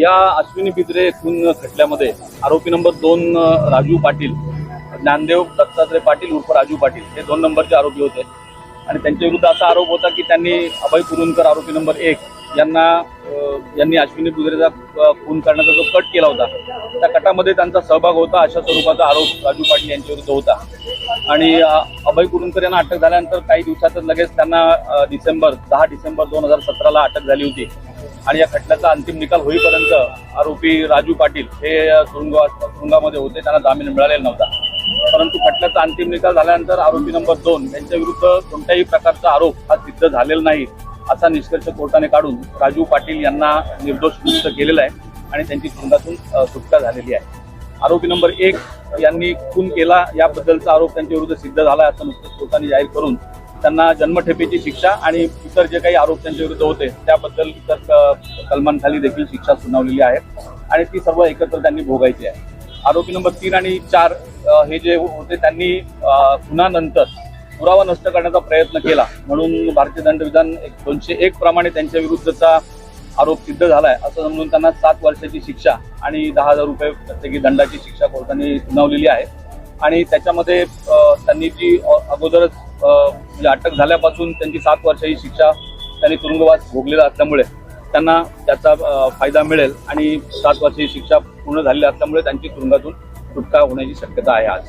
या अश्विनी बिद्रे खून खटल्यामध्ये आरोपी नंबर दोन राजू पाटील ज्ञानदेव दत्तात्रय पाटील उर्फ राजू पाटील हे दोन नंबरचे आरोपी होते. आणि त्यांच्या विरुद्ध असा आरोप होता की त्यांनी अभय कुरुंदकर आरोपी नंबर एक यांना यांनी अश्विनी बिद्रेचा खून करण्याचा जो कट केला होता त्या कटामध्ये त्यांचा सहभाग होता अशा स्वरूपाचा आरोप राजू पाटील यांच्या विरुद्ध होता. आणि अभय कुरुंदकर यांना अटक झाल्यानंतर काही दिवसातच लगेच त्यांना डिसेंबर दहा डिसेंबर दोन हजार सतराला अटक झाली होती. आणि या खटल्याचा अंतिम निकाल होईपर्यंत आरोपी राजू पाटील हे तुरुंगा तुरुंगामध्ये होते. त्यांना जामीन मिळालेला नव्हता. परंतु खटल्याचा अंतिम निकाल झाल्यानंतर आरोपी नंबर दोन यांच्या विरुद्ध कोणत्याही प्रकारचा आरोप हा सिद्ध झालेला नाही असा निष्कर्ष कोर्टाने काढून राजू पाटील यांना निर्दोष मुक्त केलेला आहे आणि त्यांची तुरुंगातून सुटका झालेली आहे. आरोपी नंबर एक यांनी खून केला. याबद्दलचा आरोप त्यांच्या विरुद्ध सिद्ध झाला आहे असं नुकतंच कोर्टाने जाहीर करून त्यांना जन्मठेपेची शिक्षा आणि इतर जे काही आरोप त्यांच्या विरुद्ध होते त्याबद्दल इतर कलमांखाली देखील शिक्षा सुनावलेली आहे. आणि ती सर्व एकत्र त्यांनी भोगायची आहे. आरोपी नंबर तीन आणि चार हे जे होते त्यांनी खुनानंतर पुरावा नष्ट करण्याचा प्रयत्न केला. म्हणून भारतीय दंडविधान एक दोनशे एक प्रमाणे त्यांच्या विरुद्धचा आरोप सिद्ध झाला आहे असं म्हणून त्यांना सात वर्षाची शिक्षा आणि दहा हजार रुपये प्रत्येकी दंडाची शिक्षा कोर्टाने सुनावलेली आहे. आणि त्याच्यामध्ये त्यांनी जी अगोदरच म्हणजे अटक झाल्यापासून त्यांची सात वर्षाची शिक्षा त्यांनी तुरुंगवास भोगलेला असल्यामुळे त्यांना त्याचा फायदा मिळेल आणि सात वर्षाची शिक्षा पूर्ण झालेली असल्यामुळे त्यांची तुरुंगातून सुटका होण्याची शक्यता आहे आज.